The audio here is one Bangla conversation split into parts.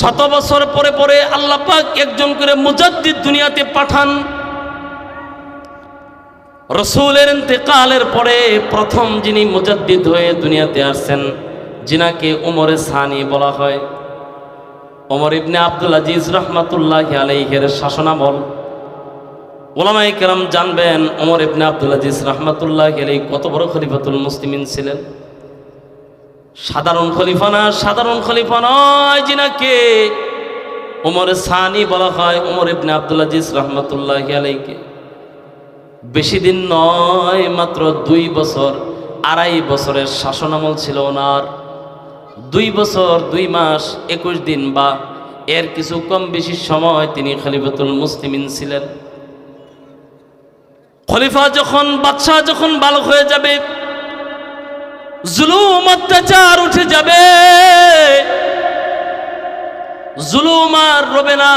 শত বছর পরে পরে আল্লাহ পাক একজন করে মুজাদ্দিদ দুনিয়াতে পাঠান। রসুলের ইন্তেকালের পরে প্রথম যিনি মুজাদ্দিদ হয়ে দুনিয়াতে আসছেন, যিনাকে উমরে সানি বলা হয়। ওমর ইবনে আব্দুল আজিজ রহমাতুল্লাহ আলাইহের শাসনামল। ওলামাই কেরাম জানবেন ওমর ইবনে আব্দুল আজিজ রহমাতুল্লাহ আলাই কত বড় খলিফাতুল মুসলিমিন ছিলেন। সাধারণ খলিফা না, সাধারণ খলিফা নয় যিনাকে ওমর সানি বলা হয় ওমর ইবনে আব্দুল আজিজ রহমতুল্লাহ আলাইকে বেশি দিন নয়, মাত্র দুই বছর, আড়াই বছরের শাসন আমল ছিল ওনার। দুই বছর, দুই মাস, একুশ দিন বা এর কিছু কম বেশি সময় তিনি খলিফাতুল মুসলিমিন ছিলেন। খলিফা যখন, বাদশাহ যখন বালক হয়ে যাবে জুলুম অত্যাচার উঠে যাবে। জুলুম আর রবে না।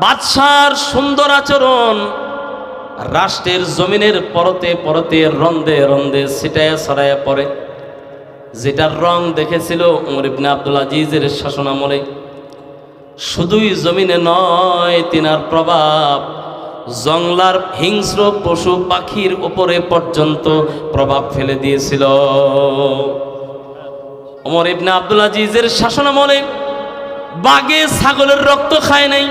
বাদশার সুন্দর আচরণ রাষ্ট্রের জমিনের পরতে পরতে রন্দে রন্দে ছিটায় ছড়ায় পড়ে। যেটার রং দেখেছিল উমর ইবনে আব্দুল আজিজের শাসনামলে। শুধুই জমিনে নয়, তিনার প্রভাব জংলার হিংস্র পশু পাখির উপরে পর্যন্ত প্রভাব ফেলে দিয়েছিল। ওমর ইবনে আব্দুল আজিজের শাসনামলে বাঘে ছাগলের রক্ত খায় নাই।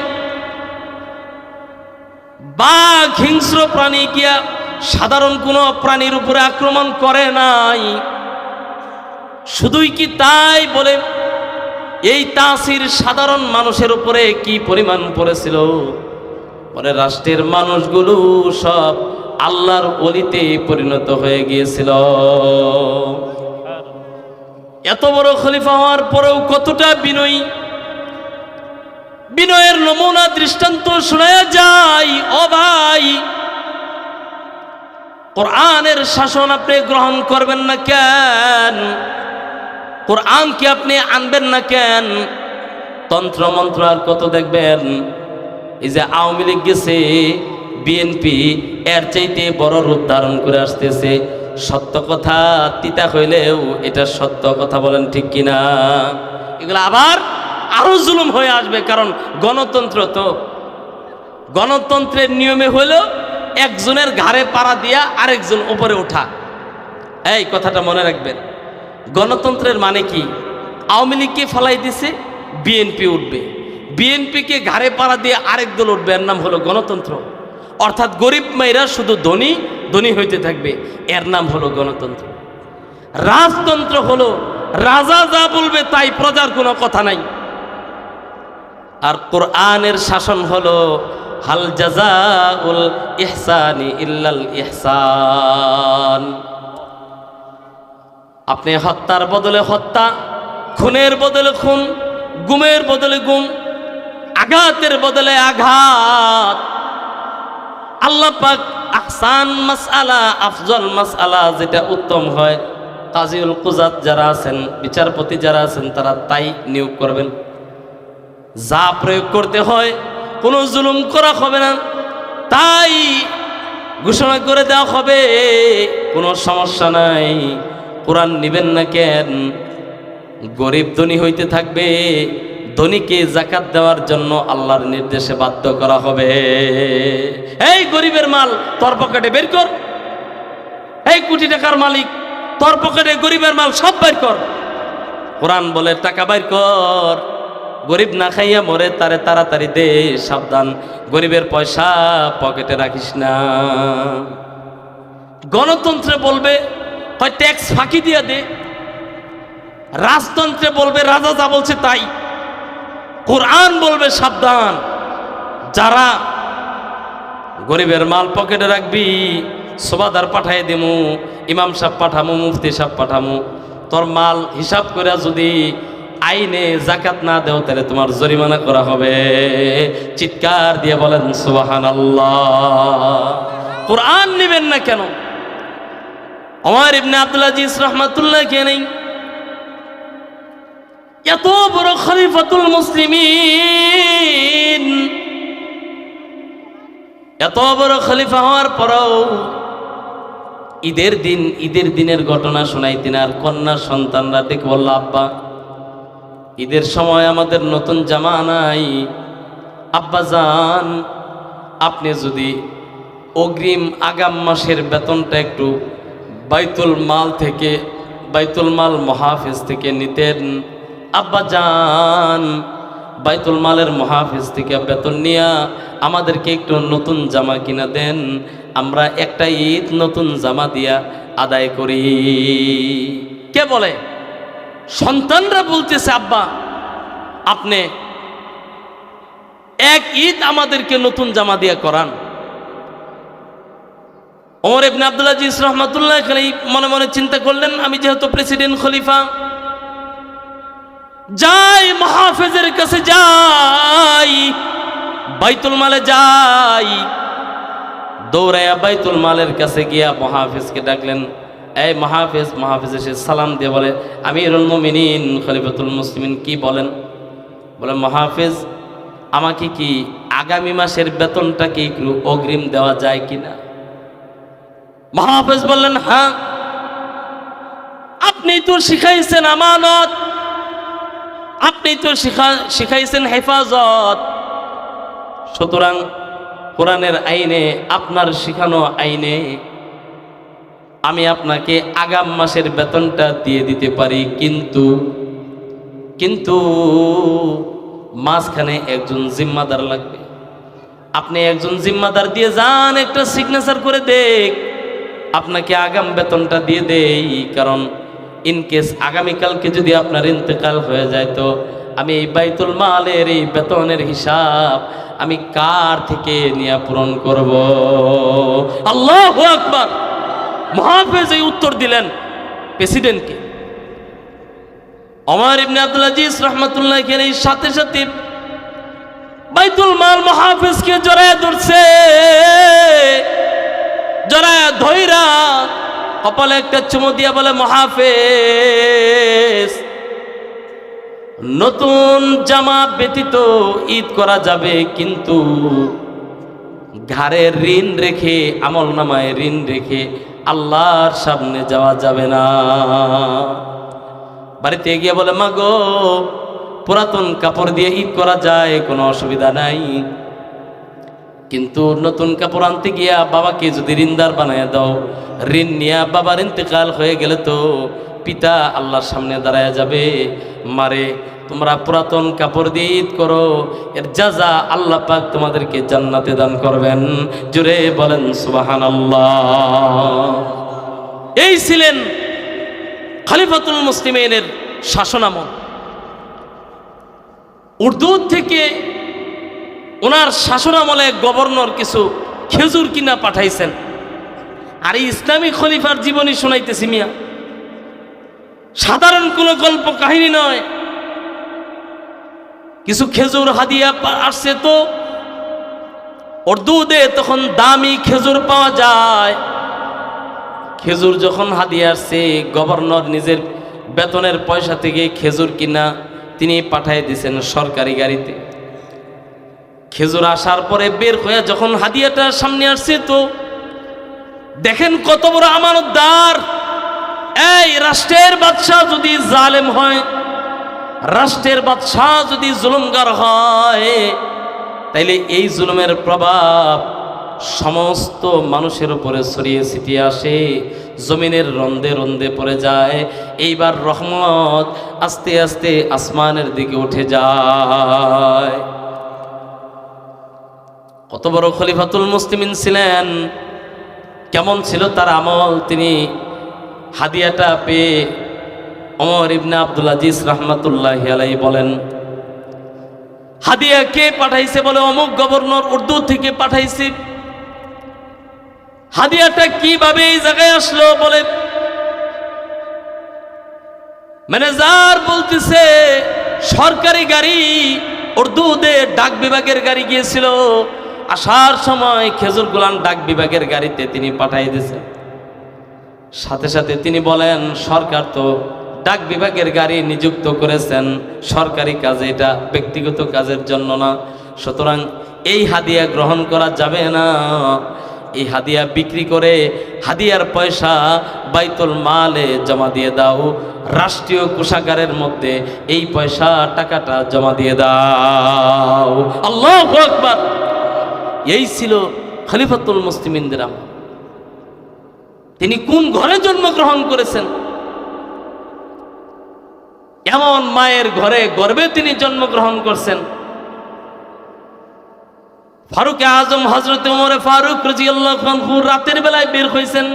বাঘ হিংস্র প্রাণী গিয়া সাধারণ কোনো প্রাণীর উপরে আক্রমণ করে নাই। শুধুই কি তাই বলে, এই তাসির সাধারণ মানুষের উপরে কি পরিমাণ পড়েছিল? পরে রাষ্ট্রের মানুষগুলো সব আল্লাহর অলিতে পরিণত হয়ে গিয়েছিল। এত বড় খলিফা হওয়ার পরেও কতটা বিনয়ী? বিনয়ের নমুনা দৃষ্টান্ত শোনা যায় ও কোরআনের শাসন আপনি গ্রহণ করবেন না কেন? কোরআনকে আপনি আনবেন না কেন? তন্ত্র মন্ত্র আর কত দেখবেন? এই যে আওয়ামী লীগ গেছে, বিএনপি এর চাইতে বড় রূপ ধারণ করে আসতেছে। সত্য কথা তিতা হইলেও এটা সত্য কথা বলেন ঠিক কিনা? এগুলো আবার আরও জুলুম হয়ে আসবে, কারণ গণতন্ত্র তো। গণতন্ত্রের নিয়মে হলো একজনের ঘাড়ে পাড়া দিয়া আরেকজন উপরে ওঠা এই কথাটা মনে রাখবেন। গণতন্ত্রের মানে কি? আওয়ামী লীগকে ফলাই দিছে, বিএনপি উঠবে। বিএনপিকে ঘাড়ে পাড়া দিয়ে আরেক দল উঠবে, এর নাম হলো গণতন্ত্র। অর্থাৎ গরিব মেয়েরা শুধু ধনী ধনী হইতে থাকবে, এর নাম হলো গণতন্ত্র। রাজতন্ত্র হলো, রাজা যা বলবে তাই প্রজার কোনো কথা নাই। আর কোরআনের শাসন হলো, হাল জাজাউল ইহসানি ইল্লাল ইহসান। আপনি হত্যার বদলে হত্যা, খুনের বদলে খুন, গুমের বদলে গুম আঘাতের বদলে আঘাত। আল্লাহ পাক আহসান মাসআলা, আফজল মাসআলা যেটা উত্তম হয়, কাজীউল কুজাত যারা আছেন, বিচারপতি যারা আছেন, তারা তাই নিয়োগ করবেন। যা প্রয়োগ করতে হয়, কোনো জুলুম করা হবে না। তাই ঘোষণা করে দেওয়া হবে, কোনো সমস্যা নাই। কোরআন নিবেন না কেন? গরিব ধনী হইতে থাকবে। ধনীকে জাকাত দেওয়ার জন্য আল্লাহর নির্দেশে বাধ্য করা হবে। এই গরিবের মাল তোর পকেটে বের কর। এই কোটি টাকার মালিক তোর পকেটে গরিবের মাল সব বের কর। কোরআন বলে, টাকা বাইর কর। গরিব না খাইয়া মরে তারে তাড়াতাড়ি দে, সাবধান। গরিবের পয়সা পকেটে রাখিস না। গণতন্ত্রে বলবে হয় ট্যাক্স ফাঁকি দিয়ে দে। রাজতন্ত্রে বলবে, রাজা যা বলছে তাই। কোরআন বলবে সাবধান। যারা গরিবের মাল পকেটে রাখবি, সোবাদার পাঠাই দিমু, ইমাম সাহেব পাঠামু, মুফতি সাহেব পাঠামু, তোর মাল হিসাব করে যদি আইনে জাকাত না দেও, তাহলে তোমার জরিমানা করা হবে। চিৎকার দিয়ে বলেন সুবাহান কোরআন নেবেন না কেন? আমার ইবনে আব্দুল আজিজ রহমাতুল্লাহ কে নেই। এত বড় খলিফাতুল মুসলিমিন। এত বড় খলিফা হওয়ার পরেও ঈদের দিন, ঈদের দিনের ঘটনা শোনাই তিনার কন্যা সন্তানরা দেখে বলল, আব্বা, ঈদের সময় আমাদের নতুন জামা নাই। আব্বাজান আপনি যদি অগ্রিম আগাম মাসের বেতনটা একটু বাইতুল মাল থেকে, বাইতুল মাল মহাফিজ থেকে নিতেন আব্বাজান বাইতুল মালের মহাফিজ থেকে বেতন নিয়া আমাদেরকে একটু নতুন জামা কিনা দেন, আমরা একটা ঈদ নতুন জামা দিয়া আদায় করি। কে বলে? সন্তানরা বলতেছে, আব্বা, আপনি এক ঈদ আমাদেরকে নতুন জামা দিয়া করান। ওমর ইবনে আব্দুল আজিজ রহমতুল্লাহ এখানে মনে মনে চিন্তা করলেন, আমি যেহেতু প্রেসিডেন্ট খলিফা যাই, মহাফেজের কাছে যাই, বাইতুল মালে যাই। দৌড়াইয়া বাইতুল মালের কাছে গিয়া মহাফেজকে ডাকলেন, এই মহাফেজ মহাফেজ এসে সালাম দিয়ে বলে, আমিরুল মুমিনিন, খলিফাতুল মুসলিমিন, কি বলেন? বলে, মহাফেজ, আমাকে কি আগামী মাসের বেতনটা কি অগ্রিম দেওয়া যায় কিনা মহাফেজ বললেন হ্যাঁ আপনি তো শিখাইছেন আমানত আপনি তো শিখা, শিখাইছেন হেফাজত। সুতরাং কোরআনের আইনে, আপনার শিখানো আইনে আমি আপনাকে আগাম মাসের বেতনটা দিয়ে দিতে পারি, কিন্তু কিন্তু মাঝখানে একজন জিম্মাদার লাগবে। আপনি একজন জিম্মাদার দিয়ে যান, একটা সিগনেচার করে দেখ। আপনাকে আগাম বেতনটা দিয়ে দেই, কারণ ইনকেস আগামীকালকে যদি আপনার ইন্তেকাল হয়ে যায় তো আমি এই বাইতুল মালের এই বেতনের হিসাব আমি কার থেকে নিয়ে পূরণ করব? আল্লাহ আকবার! মহাফেজ এই উত্তর দিলেন প্রেসিডেন্টকে অমর ইবনে আব্দুল আজিজ রহমতুল্লাহ এই সাথে সাথে বাইতুল মাল মহাফেজকে জড়ায় ধরছে। জড়ায় ধৈরা কপালে একটা চুমু দিয়া বলে, মহাফেজ, নতুন জামা ব্যতীত ঈদ করা যাবে কিন্তু ঘাড়ে ঋণ রেখে, আমল নামায় ঋণ রেখে আল্লাহর সামনে যাওয়া যাবে না। বাড়িতে গিয়ে বলে, মা গো, পুরাতন কাপড় দিয়ে ঈদ করা যায়, কোনো অসুবিধা নাই। কিন্তু নতুন কাপড় আনতে গিয়া বাবাকে যদি ঋণদার বানায় দাও, ঋণ নিয়া বাবার ইন্তেকাল হয়ে গেলে তো পিতা আল্লাহর সামনে দাঁড়ায় যাবে। মারে, তোমরা পুরাতন কাপড় দিয়ে ঈদ করো, এর যা যা আল্লাহ পাক তোমাদেরকে জান্নাতে দান করবেন, জুড়ে বলেন সুবাহান এই ছিলেন খলিফাতুল মুসলিমের শাসনামল। উর্দু থেকে ওনার শাসনামলে গভর্নর কিছু খেজুর কিনা পাঠাইছেন। আর এই ইসলামী খলিফার জীবনী শোনাইতেছি মিয়া। সাধারণ কোনো গল্প কাহিনী নয়। কিছু খেজুর হাদিয়া আসছে তো। উর্দুতে তখন দামি খেজুর পাওয়া যায়। খেজুর যখন হাদিয়া আসছে, গভর্নর নিজের বেতনের পয়সা থেকে খেজুর কিনা তিনি পাঠিয়ে দিয়েছেন সরকারি গাড়িতে। খেজুর আসার পরে বের হয়ে যখন হাদিয়াটা সামনে আসছে তো দেখেন কত বড় আমানতদার। এই রাষ্ট্রের বাদশাহ যদি জালেম হয়, রাষ্ট্রের বাদশাহ যদি জুলুমগার হয়, তাইলে এই জুলুমের প্রভাব সমস্ত মানুষের উপরে ছড়িয়ে ছিটিয়ে আসে, জমিনের রন্দে রন্দে পড়ে যায়, এইবার রহমত আস্তে আস্তে আসমানের দিকে উঠে যায়। কত বড় খলিফাতুল মুসলিমিন ছিলেন? কেমন ছিল তার আমল? তিনি হাদিয়াটা পেয়ে অমর ইবনে আব্দুল আজিজ রহমতুল্লাহ আলাই বলেন, হাদিয়া কে পাঠাইছে? বলে, অমুক গভর্নর উর্দু থেকে পাঠাইছে। হাদিয়াটা কীভাবে এই জায়গায় আসলো? বলে, ম্যানেজার বলতেছে, সরকারি গাড়ি উর্দুতে ডাক বিভাগের গাড়ি গিয়েছিল। আসার সময় খেজুর গুলান ডাক বিভাগের গাড়িতে তিনি পাঠাই দিয়েছে। সাথে সাথে তিনি বলেন, সরকার তো ডাক বিভাগের গাড়ি নিযুক্ত করেছেন। সরকারি কাজে এটা ব্যক্তিগত কাজের জন্য না। সুতরাং এই হাদিয়া গ্রহণ করা যাবে না। এই হাদিয়া বিক্রি করে হাদিয়ার পয়সা বাইতুল মালে জমা দিয়ে দাও। রাষ্ট্রীয় কোষাগারের মধ্যে এই পয়সা টাকাটা জমা দিয়ে দাও। আল্লাহ আকবার। এই ছিল খলিফাতুল মুসলিমিনদের আমল। তিনি কোন ঘরে জন্মগ্রহণ করেছেন? এমন মায়ের ঘরে, গর্বে তিনি জন্মগ্রহণ করছেন। ফারুক আজম হজরত উমরে ফারুক রাজি আল্লাহ রাতের বেলায় বের হয়েছেন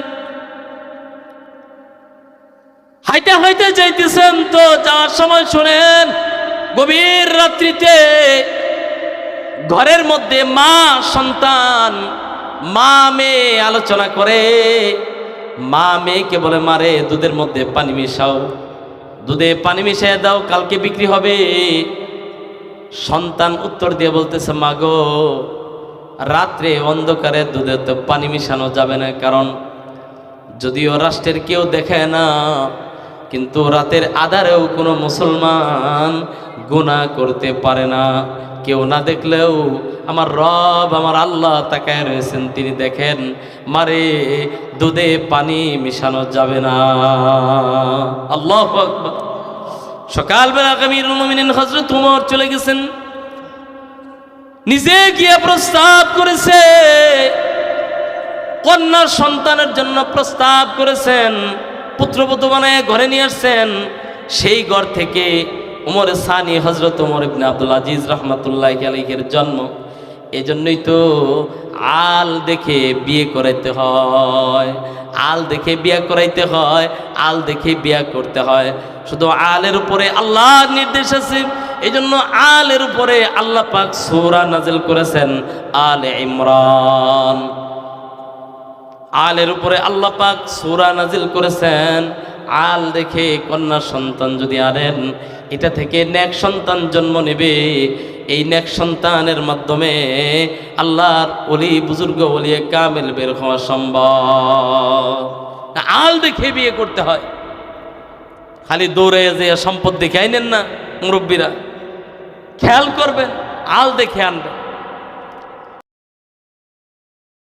হাইতে হাইতে যাইতেছেন তো যাওয়ার সময় শুনেন, গভীর রাত্রিতে ঘরের মধ্যে মা, সন্তান, মা, মেয়ে আলোচনা করে, মা, মেয়েকে বলে মারে দুধের মধ্যে পানি মিশাও। দুধে পানি মিশিয়ে দাও, কালকে বিক্রি হবে। সন্তান উত্তর দিয়ে বলতেছে মাগো রাত্রে অন্ধকারে দুধে তো পানি মিশানো যাবে না, কারণ যদিও রাষ্ট্রের কেউ দেখে না, কিন্তু রাতের আধারেও কোনো মুসলমান গুনাহ করতে পারে না। কেউ না দেখলেও আমার রব, আমার আল্লাহ তাকায় রয়েছেন। তিনি দেখেন, মারে দুধে পানি মিশানো যাবে না। আল্লাহ সকালবেলা মুমিনিন হজরত উমর চলে গেছেন। নিজে গিয়ে প্রস্তাব করেছে। কন্যার সন্তানের জন্য প্রস্তাব করেছেন। পুত্রবধূ বানায় ঘরে নিয়ে আসছেন। সেই ঘর থেকে উমর সানি হজরত উমর ইবনে আব্দুল আজিজ রহমতুল্লাহ আলাইহের জন্ম। এজন্যই তো আল দেখে বিয়ে করাইতে হয়। আল দেখে বিয়ে করাইতে হয়, আল দেখে বিয়ে করতে হয়। শুধু আলের উপরে আল্লাহর নির্দেশ আছে। এই জন্য আলের উপরে আল্লাহ পাক সূরা নাজিল করেছেন আল ইমরান। আলের উপরে আল্লাহ পাক সূরা নাজিল করেছেন আল দেখে কন্যা সন্তান যদি আনেন, এটা থেকে ন্যাক সন্তান জন্ম নেবে। এই ন্যাক সন্তানের মাধ্যমে আল্লাহর অলি বুজুর্গ অলিয়ে কামেল বের হওয়া সম্ভব। আল দেখে বিয়ে করতে হয়। খালি দৌড়ে যে সম্পদ দেখে আইনেন না মুরব্বীরা। খেয়াল করবেন, আল দেখে আনবেন।